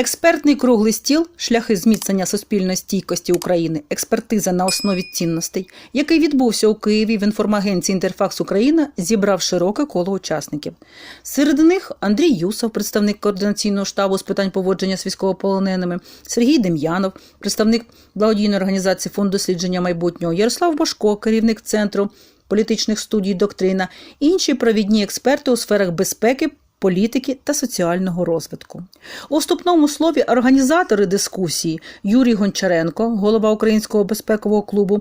Експертний круглий стіл шляхи зміцнення суспільної стійкості України, експертиза на основі цінностей, який відбувся у Києві в інформагенції Інтерфакс Україна, зібрав широке коло учасників. Серед них Андрій Юсов, представник координаційного штабу з питань поводження з військовополоненими, Сергій Дем'янов, представник благодійної організації фонд дослідження майбутнього, Ярослав Бошко, керівник центру політичних студій Доктрина, інші провідні експерти у сферах безпеки, політики та соціального розвитку. У вступному слові організатори дискусії Юрій Гончаренко, голова Українського безпекового клубу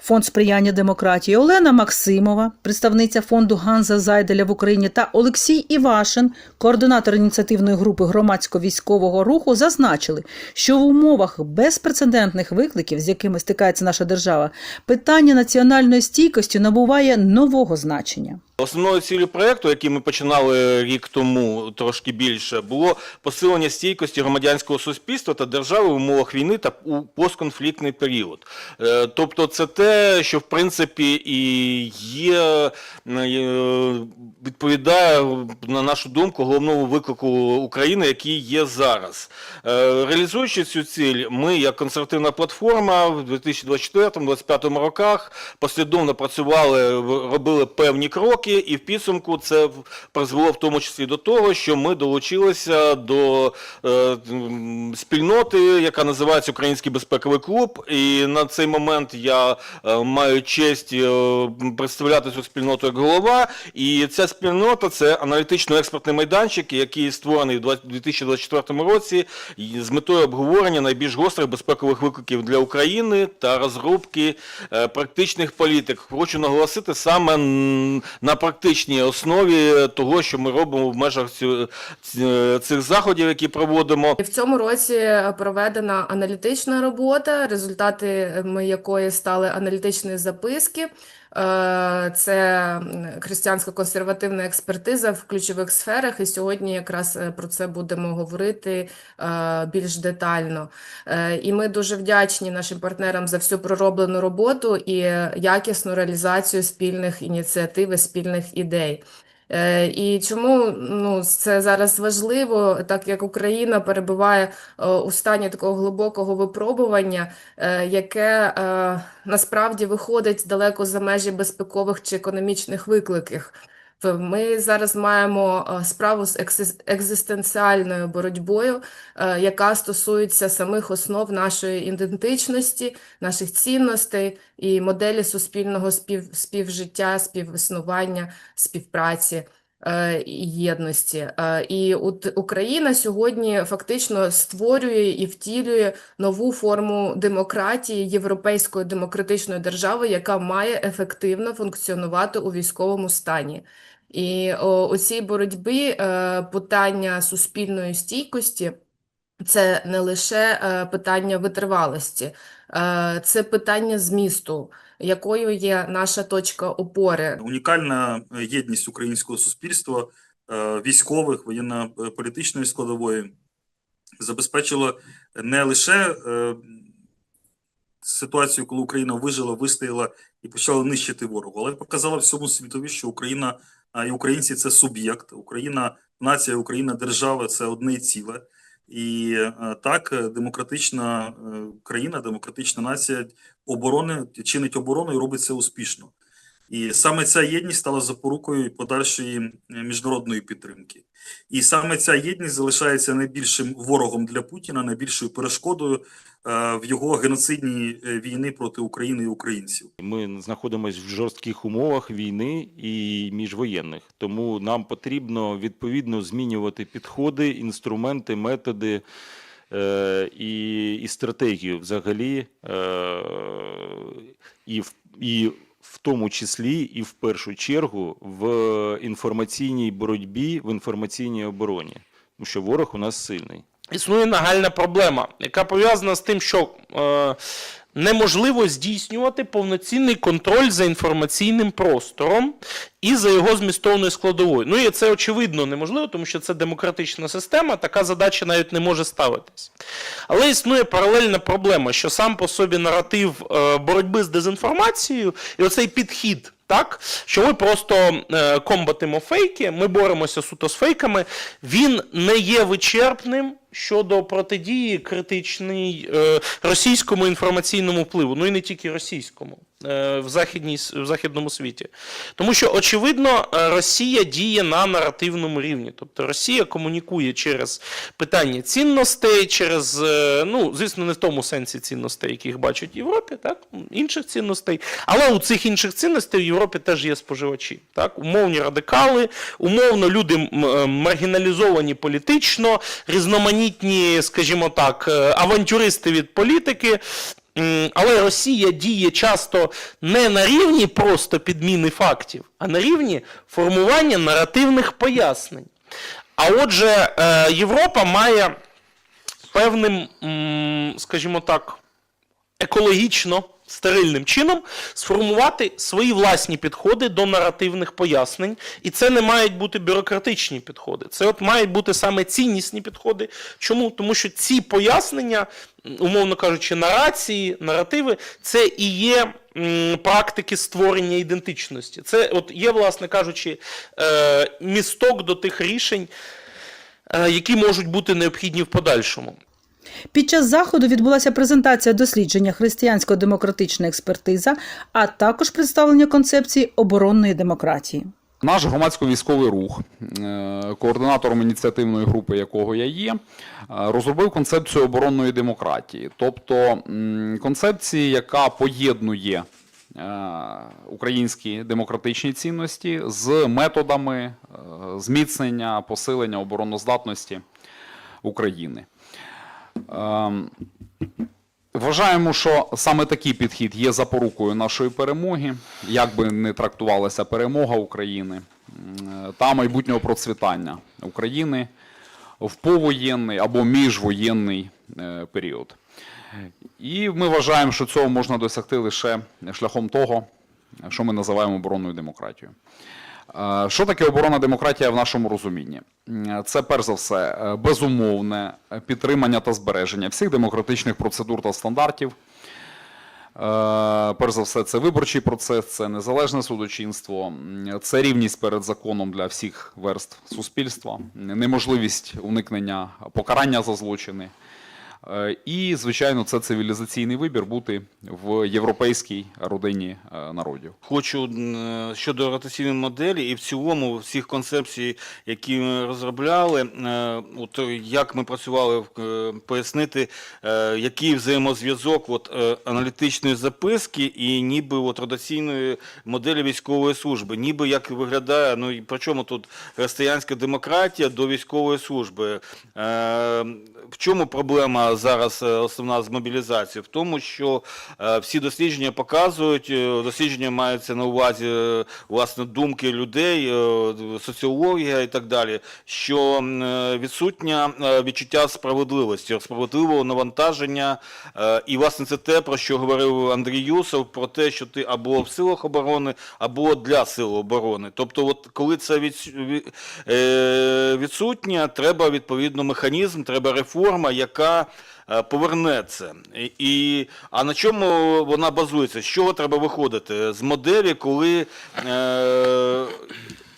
Фонд сприяння демократії, Олена Максимова, представниця фонду Ганза Зайделя в Україні та Олексій Івашин, координатор ініціативної групи громадсько-військового руху, зазначили, що в умовах безпрецедентних викликів, з якими стикається наша держава, питання національної стійкості набуває нового значення. Основною цілею проекту, який ми починали рік тому, трошки більше, було посилення стійкості громадянського суспільства та держави в умовах війни та у постконфліктний період. Е, Тобто, це те, що в принципі і є, е, відповідає на нашу думку головному виклику України, який є зараз. Е, Реалізуючи цю ціль, ми, як консервативна платформа, в 2024-2025 роках послідовно працювали, робили певні кроки, і в підсумку це призвело в тому числі до того, що ми долучилися до е, спільноти, яка називається Український безпековий клуб. І на цей момент я е, маю честь представляти цю спільноту як голова. І ця спільнота це аналітично-експертний майданчик, який створений в 20- 2024 році з метою обговорення найбільш гострих безпекових викликів для України та розробки е, практичних політик. Хочу наголосити саме на практичній основі того, що ми робимо в межах цю- цих заходів, які проводимо. І В цьому році проведена аналітична робота, результатами якої стали аналітичні записки. Е, Це християнська християнсько-консервативна експертиза в ключових сферах, і сьогодні якраз е, про це будемо говорити е, більш детально. І ми дуже вдячні нашим партнерам за всю пророблену роботу і якісну реалізацію спільних ініціатив і спільних ідей. Е, І чому ну, це зараз важливо, так як Україна перебуває е, у стані такого глибокого випробування, е, яке насправді виходить далеко за межі безпекових чи економічних викликів. В- Ми зараз маємо е, справу з екзистенціальною боротьбою, е, яка стосується самих основ нашої ідентичності, наших цінностей і моделі суспільного спів, співжиття, співіснування, співпраці е, і єдності. І Україна сьогодні фактично створює і втілює нову форму демократії європейської демократичної держави, яка має ефективно функціонувати у військовому стані. І у цій боротьбі е, питання суспільної стійкості це не лише е, питання витривалості, е, це питання змісту, якою є наша точка опори. Унікальна єдність українського суспільства, військових, воєнно-політичної складової забезпечило не лише ситуацію, коли Україна вижила, вистояла і почала нищити ворога, але показала всьому світові, що Україна а, і українці це суб'єкт, Україна, нація, Україна, держава це одне ціле. І е, так, е, демократична е, країна, демократична нація оборони чинить оборону і робить це успішно. І саме ця єдність стала запорукою подальшої міжнародної підтримки. І саме ця єдність залишається найбільшим ворогом для Путіна, найбільшою перешкодою е, в його геноцидній е, війни проти України і українців. Ми знаходимося в жорстких умовах війни і міжвоєнних, тому нам потрібно відповідно змінювати підходи, інструменти, методи е, і, і стратегію взагалі, і, і в тому числі і в першу чергу в інформаційній боротьбі, в інформаційній обороні, тому що ворог у нас сильний. Існує нагальна проблема, яка пов'язана з тим, що е, неможливо здійснювати повноцінний контроль за інформаційним простором і за його змістовною складовою. Ну і це очевидно неможливо, тому що це демократична система, така задача навіть не може ставитись. Але існує паралельна проблема, що сам по собі наратив е, боротьби з дезінформацією і оцей підхід. Так, що ми просто е, комбатимо фейки, ми боремося суто з фейками. Він не є вичерпним щодо протидії критичній е, російському інформаційному впливу, ну і не тільки російському. Е, В, західній, в західному світі. Тому що, очевидно, е, Росія діє на наративному рівні. Тобто Росія комунікує через питання цінностей, через, е, ну, звісно, не в тому сенсі цінностей, яких бачать в Європі, так, інших цінностей. Але у цих інших цінностей в Європі теж є споживачі. Так? Умовні радикали, умовно люди маргіналізовані політично, різноманітні, скажімо так, авантюристи від політики. Але Росія діє часто не на рівні просто підміни фактів, а на рівні формування наративних пояснень. А отже, е, Європа має певним, скажімо так, екологічно стерильним чином сформувати свої власні підходи до наративних пояснень. І це не мають бути бюрократичні підходи. Це от мають бути саме ціннісні підходи. Чому? Тому що ці пояснення, умовно кажучи, нарації, наративи, це і є. Практики створення ідентичності. Це от є, власне кажучи, е, місток до тих рішень, е, які можуть бути необхідні в подальшому. Під час заходу відбулася презентація дослідження християнсько-демократична експертиза, а також представлення концепції оборонної демократії. Наш громадсько-військовий рух, е, координатором ініціативної групи якого я є, е, розробив концепцію оборонної демократії, тобто концепції, яка поєднує е, українські демократичні цінності з методами зміцнення, посилення обороноздатності України. Ем, Вважаємо, що саме такий підхід є запорукою нашої перемоги, як би не трактувалася перемога України та майбутнього процвітання України в повоєнний або міжвоєнний е, період. І ми вважаємо, що цього можна досягти лише шляхом того, що ми називаємо оборонною демократією. Е, Що таке оборонна демократія в нашому розумінні? Це перш за все е, безумовне підтримання та збереження всіх демократичних процедур та стандартів. Е, Перш за все, це виборчий процес, це незалежне судочинство, це рівність перед законом для всіх верств суспільства, неможливість уникнення покарання за злочини. Е, І, звичайно, це цивілізаційний вибір бути в європейській родині е, народів. Хочу щодо ротаційної моделі і в цілому всіх концепцій, які ми розробляли, е, от як ми працювали, е, пояснити, е, який взаємозв'язок от, е, аналітичної записки і ніби от ротаційної моделі військової служби, ніби як виглядає, ну і при чому тут християнська демократія до військової служби. Е, В чому проблема зараз е, основна з мобілізацією? В тому, що е, всі дослідження показують, е, дослідження маються на увазі власне думки людей, соціологія і так далі, що відсутнє відчуття справедливості, справедливого навантаження. І власне це те, про що говорив Андрій Юсов, про те, що ти або в силах оборони, або для сил оборони. Тобто, от коли це від, треба відповідно механізм, треба реформа, яка поверне це. І, і, а на чому вона базується? З чого треба виходити? З моделі, коли е,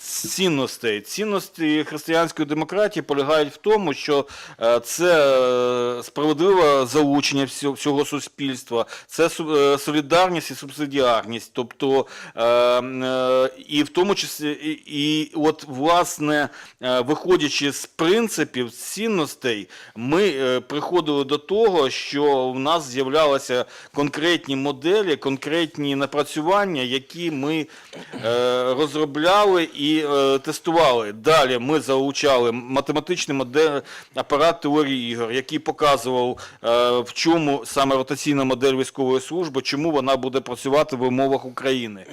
цінностей. Цінності християнської демократії полягають в тому, що е, це е, справедливе залучення всього, суспільства, це е, солідарність і субсидіарність. Тобто, і в тому числі, і, от, власне, виходячи з принципів, цінностей, ми приходили до того, що в нас з'являлися конкретні моделі, конкретні напрацювання, які ми розробляли і е, тестували. Далі ми залучали математичний модель, апарат теорії ігор, який показував, е, в чому саме ротаційна модель військової служби, чому вона буде працювати в умовах України.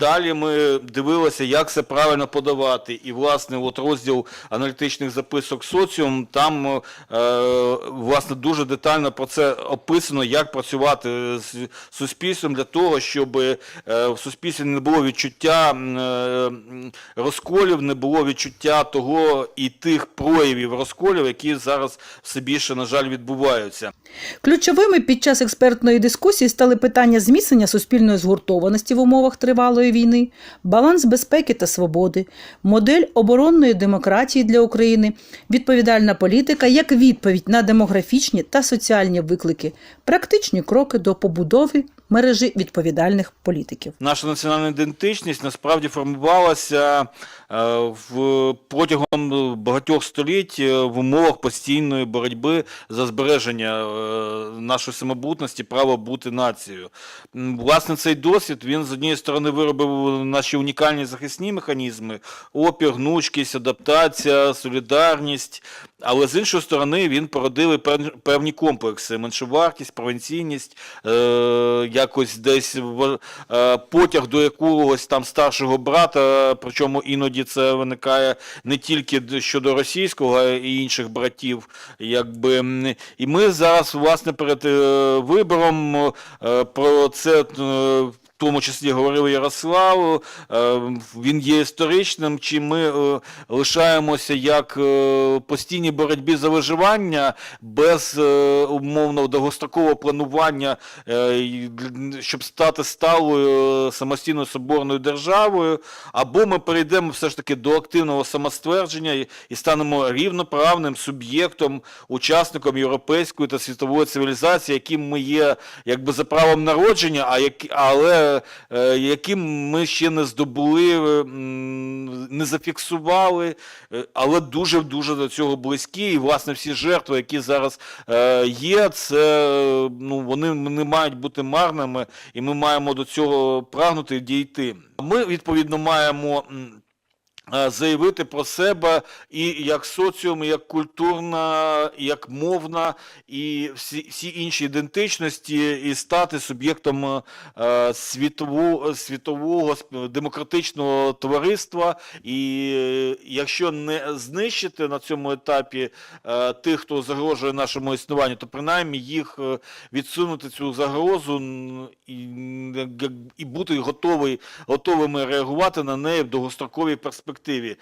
Далі ми дивилися, як це правильно подавати. І, власне, от розділ аналітичних записок соціум, там е, власне дуже детально про це описано, як працювати з суспільством для того, щоб е, в суспільстві не було відчуття е, розколів, не було відчуття того і тих проявів розколів, які зараз все більше, на жаль, відбуваються. Ключовими під час експертної дискусії стали питання зміцнення суспільної згуртованості в умовах тривалої війни, баланс безпеки та свободи, модель оборонної демократії для України, відповідальна політика як відповідь на демографічні та соціальні виклики, практичні кроки до побудови мережі відповідальних політиків. Наша національна ідентичність насправді формувалася в протягом багатьох століть е, в умовах постійної боротьби за збереження е, нашої самобутності, право бути нацією. Власне, цей досвід він з однієї сторони виробив наші унікальні захисні механізми: опір, гнучкість, адаптація, солідарність. Але з іншої сторони він породив певні комплекси: меншовартість, провінційність, е, якось десь в- е, потяг до якогось там старшого брата. Причому іноді це виникає не тільки щодо російського, а й інших братів. Якби. І ми зараз, власне, перед е, вибором про це. Тому числі говорив Ярослав, е, він є історичним, чи ми е, лишаємося як е, постійній боротьбі за виживання без умовно довгострокового планування, щоб стати сталою самостійною соборною державою, або ми перейдемо все ж таки до активного самоствердження і, станемо рівноправним суб'єктом, учасником європейської та світової цивілізації, яким ми є якби за правом народження, а як, але яким ми ще не здобули, е, не зафіксували, е, але дуже дуже до цього близькі. І власне всі жертви, які зараз е, є, це е, ну вони не мають бути марними, і ми маємо до цього прагнути і дійти. Ми відповідно маємо. Е, Заявити про себе і як соціум, і як культурна, і як мовна, і всі, всі інші ідентичності, і стати суб'єктом е, світового, світового демократичного товариства. І якщо не знищити на цьому етапі е, тих, хто загрожує нашому існуванню, то принаймні їх е, відсунути цю загрозу і, і бути готовий, готовими реагувати на неї в довгостроковій перспективі.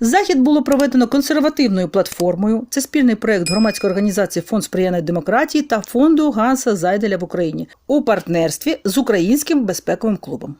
Захід було проведено консервативною платформою. Це спільний проект громадської організації Фонд сприяння демократії та фонду Ганса Зайделя в Україні у партнерстві з Українським безпековим клубом.